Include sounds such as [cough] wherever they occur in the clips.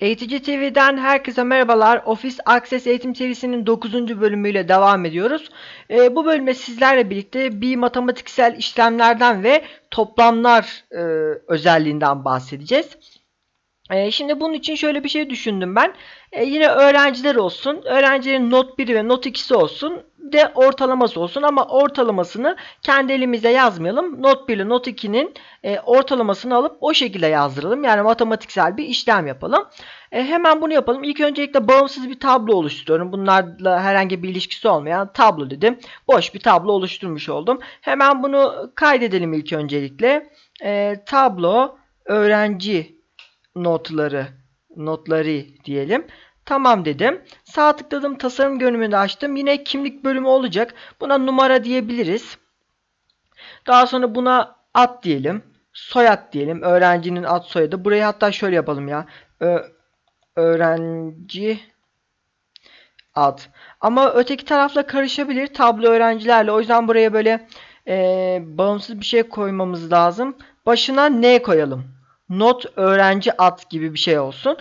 Eğitici TV'den herkese merhabalar. Office Access Eğitim serisinin 9. bölümüyle devam ediyoruz. Ee, bu bölümde sizlerle birlikte bir matematiksel işlemlerden ve toplamlar e, özelliğinden bahsedeceğiz. Ee, şimdi bunun için şöyle bir şey düşündüm ben. Ee, yine öğrenciler olsun. Öğrencilerin not 1 ve not 2'si olsun. De ortalaması olsun ama ortalamasını kendi elimizde yazmayalım. Not 1 ile not 2'nin e, ortalamasını alıp o şekilde yazdıralım. Yani matematiksel bir işlem yapalım. E, hemen bunu yapalım. İlk öncelikle bağımsız bir tablo oluşturuyorum. Bunlarla herhangi bir ilişkisi olmayan tablo dedim. Boş bir tablo oluşturmuş oldum. Hemen bunu kaydedelim ilk öncelikle. E, tablo öğrenci notları notları diyelim. Tamam dedim. Sağ tıkladım tasarım görünümünü açtım. Yine kimlik bölümü olacak. Buna numara diyebiliriz. Daha sonra buna ad diyelim. Soyad diyelim. Öğrencinin ad soyadı. Burayı hatta şöyle yapalım ya. Ö öğrenci ad. Ama öteki tarafla karışabilir. Tablo öğrencilerle. O yüzden buraya böyle e, bağımsız bir şey koymamız lazım. Başına ne koyalım? Not öğrenci ad gibi bir şey olsun.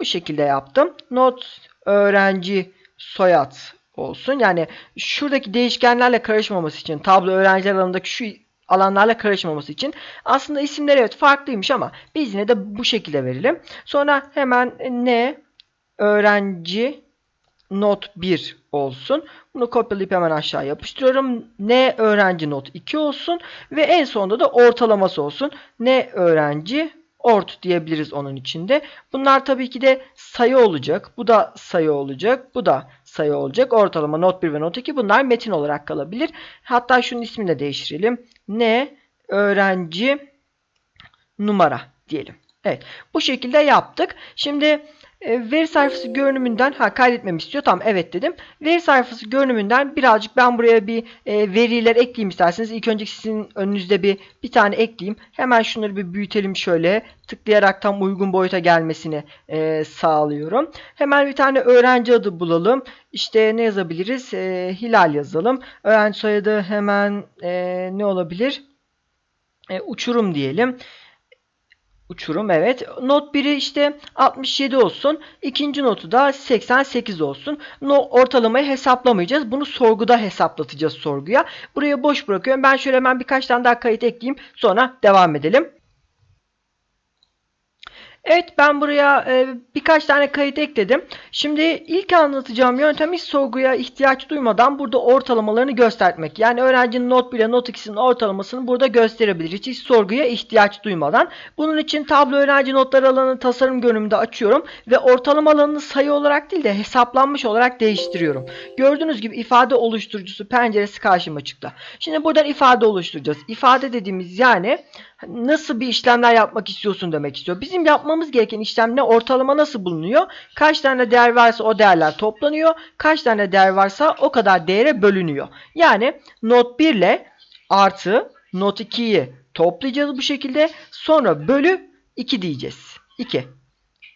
Bu şekilde yaptım. Not öğrenci soyad olsun. Yani şuradaki değişkenlerle karışmaması için tablo öğrenciler alanındaki şu alanlarla karışmaması için aslında isimler evet farklıymış ama biz yine de bu şekilde verelim. Sonra hemen ne öğrenci not 1 olsun. Bunu kopyalayıp hemen aşağı yapıştırıyorum. Ne öğrenci not 2 olsun ve en sonunda da ortalaması olsun. Ne öğrenci ort diyebiliriz onun içinde. Bunlar tabii ki de sayı olacak. Bu da sayı olacak. Bu da sayı olacak. Ortalama not 1 ve not 2 bunlar metin olarak kalabilir. Hatta şunun ismini de değiştirelim. Ne öğrenci numara diyelim. Evet. Bu şekilde yaptık. Şimdi veri sayfası görünümünden ha kaydetmemi istiyor. Tamam evet dedim. Veri sayfası görünümünden birazcık ben buraya bir e, veriler ekleyeyim isterseniz. İlk önce sizin önünüzde bir bir tane ekleyeyim. Hemen şunları bir büyütelim şöyle. Tıklayarak tam uygun boyuta gelmesini e, sağlıyorum. Hemen bir tane öğrenci adı bulalım. İşte ne yazabiliriz? E, Hilal yazalım. Öğrenci soyadı hemen e, ne olabilir? E, uçurum diyelim. Uçurum evet. Not 1'i işte 67 olsun. İkinci notu da 88 olsun. No, ortalamayı hesaplamayacağız. Bunu sorguda hesaplatacağız sorguya. Buraya boş bırakıyorum. Ben şöyle hemen birkaç tane daha kayıt ekleyeyim. Sonra devam edelim. Evet ben buraya e, birkaç tane kayıt ekledim. Şimdi ilk anlatacağım yöntem hiç sorguya ihtiyaç duymadan burada ortalamalarını göstermek. Yani öğrencinin not 1 ile not 2'sinin ortalamasını burada gösterebilir. Hiç, hiç sorguya ihtiyaç duymadan. Bunun için tablo öğrenci notları alanı tasarım görünümünde açıyorum. Ve ortalama alanını sayı olarak değil de hesaplanmış olarak değiştiriyorum. Gördüğünüz gibi ifade oluşturucusu penceresi karşıma çıktı. Şimdi buradan ifade oluşturacağız. İfade dediğimiz yani nasıl bir işlemler yapmak istiyorsun demek istiyor. Bizim yapmamız gereken işlem ne? Ortalama nasıl bulunuyor? Kaç tane değer varsa o değerler toplanıyor. Kaç tane değer varsa o kadar değere bölünüyor. Yani not 1 ile artı not 2'yi toplayacağız bu şekilde. Sonra bölü 2 diyeceğiz. 2.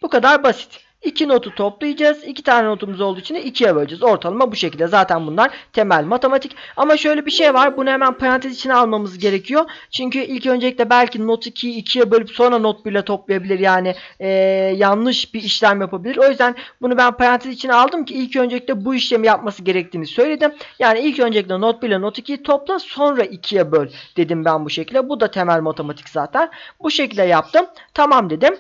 Bu kadar basit. İki notu toplayacağız. İki tane notumuz olduğu için de ikiye böleceğiz. Ortalama bu şekilde. Zaten bunlar temel matematik. Ama şöyle bir şey var. Bunu hemen parantez içine almamız gerekiyor. Çünkü ilk öncelikle belki not 2'yi ikiye bölüp sonra not 1 ile toplayabilir. Yani ee, yanlış bir işlem yapabilir. O yüzden bunu ben parantez içine aldım ki ilk öncelikle bu işlemi yapması gerektiğini söyledim. Yani ilk öncelikle not 1 ile not 2'yi topla sonra ikiye böl dedim ben bu şekilde. Bu da temel matematik zaten. Bu şekilde yaptım. Tamam dedim.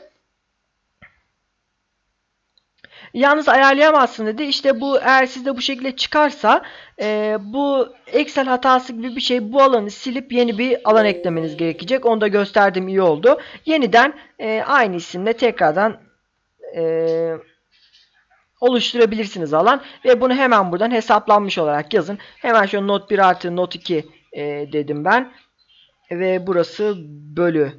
Yalnız ayarlayamazsın dedi. İşte bu eğer sizde bu şekilde çıkarsa e, bu Excel hatası gibi bir şey bu alanı silip yeni bir alan eklemeniz gerekecek. Onu da gösterdim iyi oldu. Yeniden e, aynı isimle tekrardan e, oluşturabilirsiniz alan ve bunu hemen buradan hesaplanmış olarak yazın. Hemen şöyle not 1 artı not 2 e, dedim ben ve burası bölü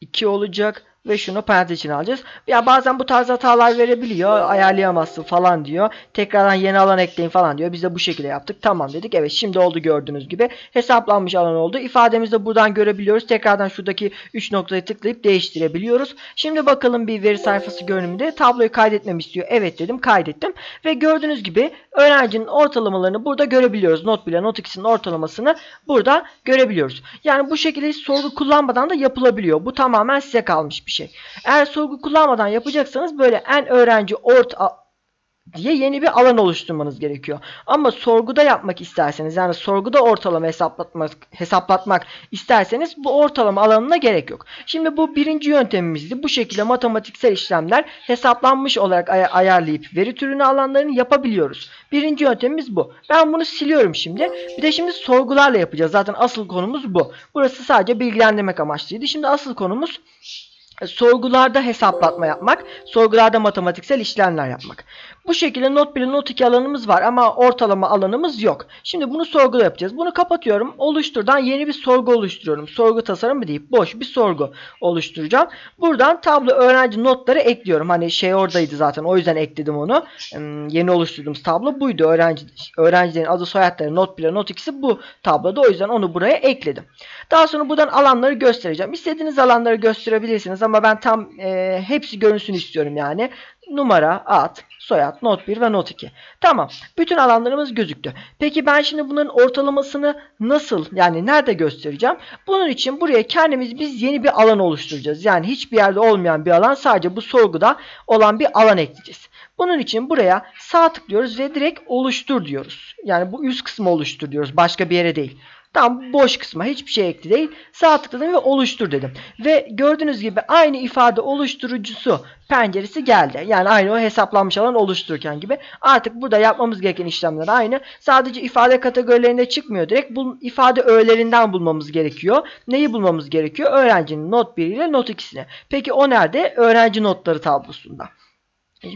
2 olacak ve şunu parantez içine alacağız. Ya bazen bu tarz hatalar verebiliyor. Ayarlayamazsın falan diyor. Tekrardan yeni alan ekleyin falan diyor. Biz de bu şekilde yaptık. Tamam dedik. Evet şimdi oldu gördüğünüz gibi. Hesaplanmış alan oldu. İfademizi de buradan görebiliyoruz. Tekrardan şuradaki 3 noktayı tıklayıp değiştirebiliyoruz. Şimdi bakalım bir veri sayfası görünümünde. Tabloyu kaydetmemi istiyor. Evet dedim. Kaydettim. Ve gördüğünüz gibi öğrencinin ortalamalarını burada görebiliyoruz. Not bile not 2'sinin ortalamasını burada görebiliyoruz. Yani bu şekilde hiç sorgu kullanmadan da yapılabiliyor. Bu tamamen size kalmış bir şey. Eğer sorgu kullanmadan yapacaksanız böyle en öğrenci ort diye yeni bir alan oluşturmanız gerekiyor. Ama sorguda yapmak isterseniz yani sorguda ortalama hesaplatmak, hesaplatmak isterseniz bu ortalama alanına gerek yok. Şimdi bu birinci yöntemimizdi. Bu şekilde matematiksel işlemler hesaplanmış olarak ay ayarlayıp veri türünü alanlarını yapabiliyoruz. Birinci yöntemimiz bu. Ben bunu siliyorum şimdi. Bir de şimdi sorgularla yapacağız. Zaten asıl konumuz bu. Burası sadece bilgilendirmek amaçlıydı. Şimdi asıl konumuz sorgularda hesaplatma yapmak, sorgularda matematiksel işlemler yapmak. Bu şekilde not 1 ile not 2 alanımız var ama ortalama alanımız yok. Şimdi bunu sorguda yapacağız. Bunu kapatıyorum. Oluşturdan yeni bir sorgu oluşturuyorum. Sorgu tasarımı deyip boş bir sorgu oluşturacağım. Buradan tablo öğrenci notları ekliyorum. Hani şey oradaydı zaten o yüzden ekledim onu. Hmm, yeni oluşturduğumuz tablo buydu. Öğrenci, öğrencilerin adı soyadları not 1 ile not 2'si bu tabloda. O yüzden onu buraya ekledim. Daha sonra buradan alanları göstereceğim. İstediğiniz alanları gösterebilirsiniz ama ben tam e, hepsi görünsün istiyorum yani. Numara, ad, soyad, not 1 ve not 2. Tamam. Bütün alanlarımız gözüktü. Peki ben şimdi bunların ortalamasını nasıl yani nerede göstereceğim? Bunun için buraya kendimiz biz yeni bir alan oluşturacağız. Yani hiçbir yerde olmayan bir alan sadece bu sorguda olan bir alan ekleyeceğiz. Bunun için buraya sağ tıklıyoruz ve direkt oluştur diyoruz. Yani bu üst kısmı oluştur diyoruz. Başka bir yere değil. Tam boş kısma hiçbir şey ekli değil. Sağ tıkladım ve oluştur dedim. Ve gördüğünüz gibi aynı ifade oluşturucusu penceresi geldi. Yani aynı o hesaplanmış alan oluştururken gibi. Artık burada yapmamız gereken işlemler aynı. Sadece ifade kategorilerinde çıkmıyor. Direkt bu ifade öğelerinden bulmamız gerekiyor. Neyi bulmamız gerekiyor? Öğrencinin not 1 ile not 2'sini. Peki o nerede? Öğrenci notları tablosunda.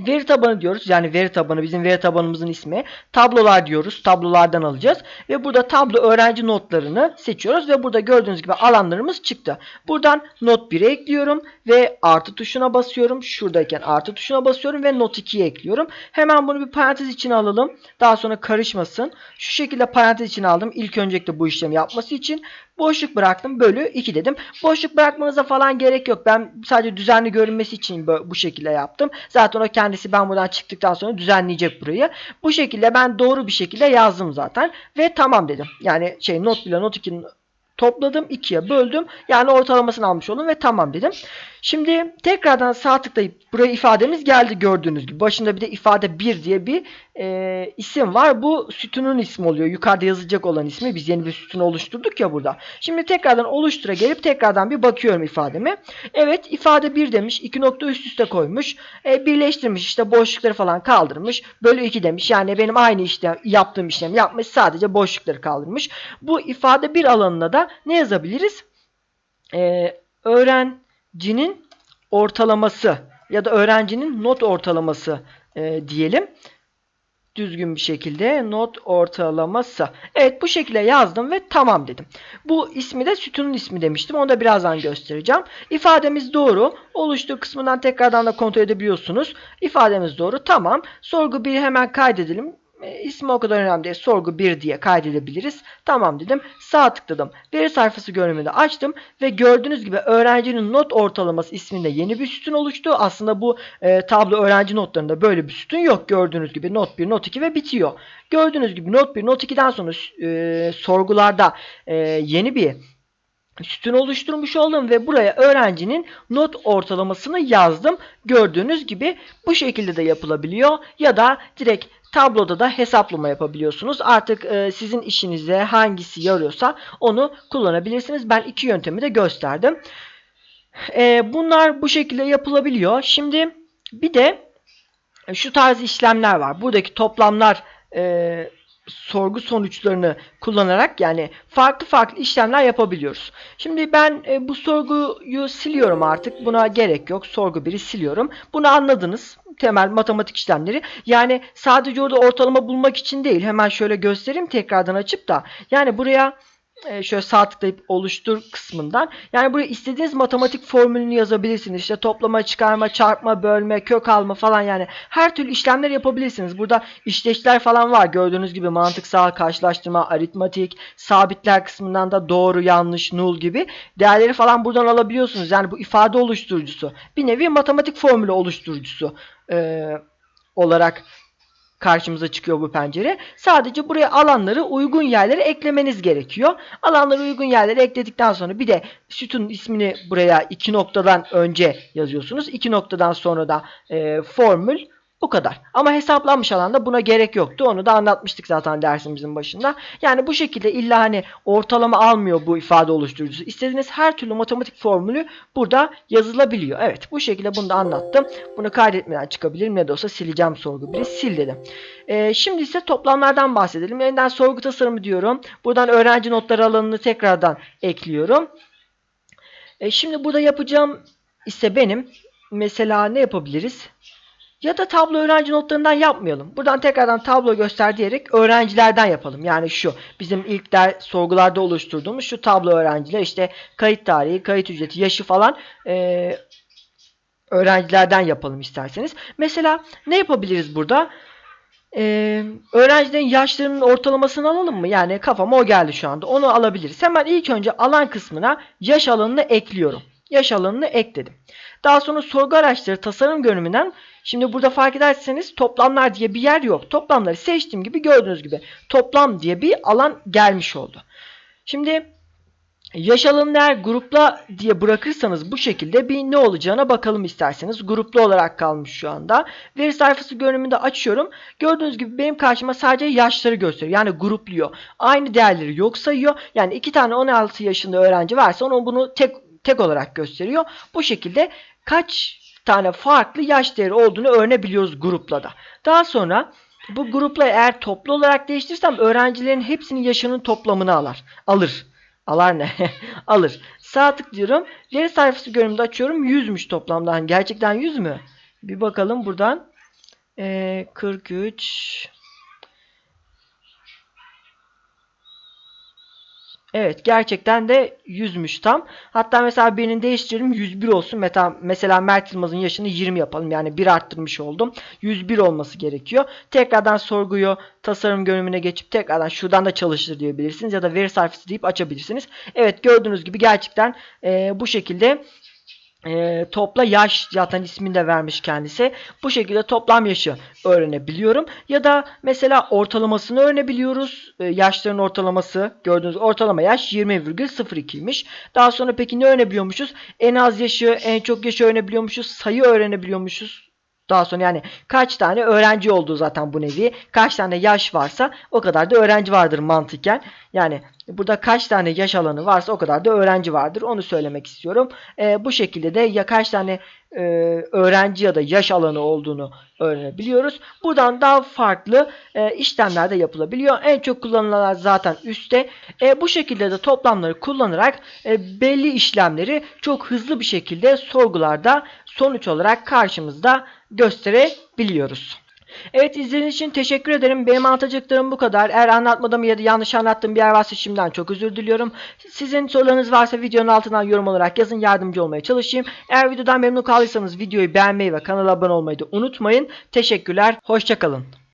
Veri tabanı diyoruz. Yani veri tabanı bizim veri tabanımızın ismi. Tablolar diyoruz. Tablolardan alacağız. Ve burada tablo öğrenci notlarını seçiyoruz. Ve burada gördüğünüz gibi alanlarımız çıktı. Buradan not 1'e ekliyorum. Ve artı tuşuna basıyorum. Şuradayken artı tuşuna basıyorum. Ve not 2'ye ekliyorum. Hemen bunu bir parantez içine alalım. Daha sonra karışmasın. Şu şekilde parantez içine aldım. İlk öncelikle bu işlemi yapması için. Boşluk bıraktım. Bölü 2 dedim. Boşluk bırakmanıza falan gerek yok. Ben sadece düzenli görünmesi için bu şekilde yaptım. Zaten o kendisi ben buradan çıktıktan sonra düzenleyecek burayı. Bu şekilde ben doğru bir şekilde yazdım zaten. Ve tamam dedim. Yani şey not 1 not 2'nin topladım 2'ye böldüm. Yani ortalamasını almış oldum ve tamam dedim. Şimdi tekrardan sağ tıklayıp buraya ifademiz geldi gördüğünüz gibi. Başında bir de ifade 1 diye bir e, isim var. Bu sütunun ismi oluyor. Yukarıda yazılacak olan ismi. Biz yeni bir sütun oluşturduk ya burada. Şimdi tekrardan oluştura gelip tekrardan bir bakıyorum ifademe. Evet ifade 1 demiş. 2 nokta üst üste koymuş. E, birleştirmiş işte boşlukları falan kaldırmış. Bölü 2 demiş. Yani benim aynı işlem yaptığım işlem yapmış. Sadece boşlukları kaldırmış. Bu ifade 1 alanına da ne yazabiliriz? Ee, öğrencinin ortalaması ya da öğrencinin not ortalaması e, diyelim. Düzgün bir şekilde not ortalaması. Evet bu şekilde yazdım ve tamam dedim. Bu ismi de sütunun ismi demiştim. Onu da birazdan göstereceğim. İfademiz doğru. Oluştuğu kısmından tekrardan da kontrol edebiliyorsunuz. İfademiz doğru. Tamam. Sorgu 1'i hemen kaydedelim. E, ismi o kadar önemli değil. Sorgu 1 diye kaydedebiliriz. Tamam dedim. Sağ tıkladım. Veri sayfası görünümünü açtım ve gördüğünüz gibi öğrencinin not ortalaması isminde yeni bir sütun oluştu. Aslında bu e, tablo öğrenci notlarında böyle bir sütun yok. Gördüğünüz gibi not 1, not 2 ve bitiyor. Gördüğünüz gibi not 1, not 2'den sonra e, sorgularda e, yeni bir sütun oluşturmuş oldum ve buraya öğrencinin not ortalamasını yazdım. Gördüğünüz gibi bu şekilde de yapılabiliyor ya da direkt tabloda da hesaplama yapabiliyorsunuz. Artık e, sizin işinize hangisi yarıyorsa onu kullanabilirsiniz. Ben iki yöntemi de gösterdim. E, bunlar bu şekilde yapılabiliyor. Şimdi bir de şu tarz işlemler var. Buradaki toplamlar e, sorgu sonuçlarını kullanarak yani farklı farklı işlemler yapabiliyoruz. Şimdi ben e, bu sorguyu siliyorum artık. Buna gerek yok. Sorgu 1'i siliyorum. Bunu anladınız. Temel matematik işlemleri. Yani sadece orada ortalama bulmak için değil. Hemen şöyle göstereyim tekrardan açıp da. Yani buraya e, şöyle sağ tıklayıp oluştur kısmından. Yani buraya istediğiniz matematik formülünü yazabilirsiniz. İşte toplama, çıkarma, çarpma, bölme, kök alma falan yani her türlü işlemler yapabilirsiniz. Burada işleşler falan var. Gördüğünüz gibi mantıksal karşılaştırma, aritmatik, sabitler kısmından da doğru, yanlış, null gibi değerleri falan buradan alabiliyorsunuz. Yani bu ifade oluşturucusu. Bir nevi matematik formülü oluşturucusu e, olarak karşımıza çıkıyor bu pencere. Sadece buraya alanları uygun yerlere eklemeniz gerekiyor. Alanları uygun yerlere ekledikten sonra bir de sütun ismini buraya iki noktadan önce yazıyorsunuz. İki noktadan sonra da e, formül bu kadar. Ama hesaplanmış alanda buna gerek yoktu. Onu da anlatmıştık zaten dersimizin başında. Yani bu şekilde illa hani ortalama almıyor bu ifade oluşturucusu. İstediğiniz her türlü matematik formülü burada yazılabiliyor. Evet bu şekilde bunu da anlattım. Bunu kaydetmeden çıkabilirim. Ne de olsa sileceğim sorgu biri. Sil dedim. Ee, şimdi ise toplamlardan bahsedelim. Yeniden sorgu tasarımı diyorum. Buradan öğrenci notları alanını tekrardan ekliyorum. Ee, şimdi burada yapacağım ise benim mesela ne yapabiliriz? Ya da tablo öğrenci notlarından yapmayalım. Buradan tekrardan tablo göster diyerek öğrencilerden yapalım. Yani şu bizim ilk ders sorgularda oluşturduğumuz şu tablo öğrenciler işte kayıt tarihi, kayıt ücreti, yaşı falan e, öğrencilerden yapalım isterseniz. Mesela ne yapabiliriz burada? Ee, öğrencilerin yaşlarının ortalamasını alalım mı? Yani kafama o geldi şu anda. Onu alabiliriz. Hemen ilk önce alan kısmına yaş alanını ekliyorum. Yaş alanını ekledim. Daha sonra sorgu araçları tasarım görünümünden şimdi burada fark ederseniz toplamlar diye bir yer yok. Toplamları seçtiğim gibi gördüğünüz gibi toplam diye bir alan gelmiş oldu. Şimdi yaş alanını eğer grupla diye bırakırsanız bu şekilde bir ne olacağına bakalım isterseniz. Gruplu olarak kalmış şu anda. Veri sayfası görünümünde açıyorum. Gördüğünüz gibi benim karşıma sadece yaşları gösteriyor. Yani grupluyor. Aynı değerleri yok sayıyor. Yani iki tane 16 yaşında öğrenci varsa onu bunu tek tek olarak gösteriyor. Bu şekilde kaç tane farklı yaş değeri olduğunu öğrenebiliyoruz grupla da. Daha sonra bu grupla eğer toplu olarak değiştirirsem öğrencilerin hepsinin yaşının toplamını alır. Alır. Alar ne? [laughs] Alır. Sağ tıklıyorum. Veri sayfası görünümde açıyorum. 100'müş toplamdan. Gerçekten 100 mü? Bir bakalım buradan. Ee, 43 Evet gerçekten de 100'müş tam. Hatta mesela birini değiştirelim 101 olsun. Mesela, mesela Mert Yılmaz'ın yaşını 20 yapalım. Yani 1 arttırmış oldum. 101 olması gerekiyor. Tekrardan sorguyu tasarım görünümüne geçip tekrardan şuradan da çalıştır diyebilirsiniz. Ya da veri sayfası deyip açabilirsiniz. Evet gördüğünüz gibi gerçekten e, bu şekilde e, topla yaş zaten ismini de vermiş kendisi. Bu şekilde toplam yaşı öğrenebiliyorum. Ya da mesela ortalamasını öğrenebiliyoruz. E, yaşların ortalaması gördüğünüz ortalama yaş 20,02'ymiş. Daha sonra peki ne öğrenebiliyormuşuz? En az yaşı, en çok yaşı öğrenebiliyormuşuz. Sayı öğrenebiliyormuşuz. Daha sonra yani kaç tane öğrenci olduğu zaten bu nevi. Kaç tane yaş varsa o kadar da öğrenci vardır mantıken. Yani burada kaç tane yaş alanı varsa o kadar da öğrenci vardır. Onu söylemek istiyorum. E, bu şekilde de ya kaç tane e, öğrenci ya da yaş alanı olduğunu öğrenebiliyoruz. Buradan daha farklı e, işlemler de yapılabiliyor. En çok kullanılanlar zaten üstte. E, bu şekilde de toplamları kullanarak e, belli işlemleri çok hızlı bir şekilde sorgularda sonuç olarak karşımızda gösterebiliyoruz. Evet izlediğiniz için teşekkür ederim. Benim anlatacaklarım bu kadar. Eğer anlatmadığım ya da yanlış anlattığım bir yer varsa şimdiden çok özür diliyorum. Sizin sorularınız varsa videonun altından yorum olarak yazın yardımcı olmaya çalışayım. Eğer videodan memnun kaldıysanız videoyu beğenmeyi ve kanala abone olmayı da unutmayın. Teşekkürler. Hoşçakalın.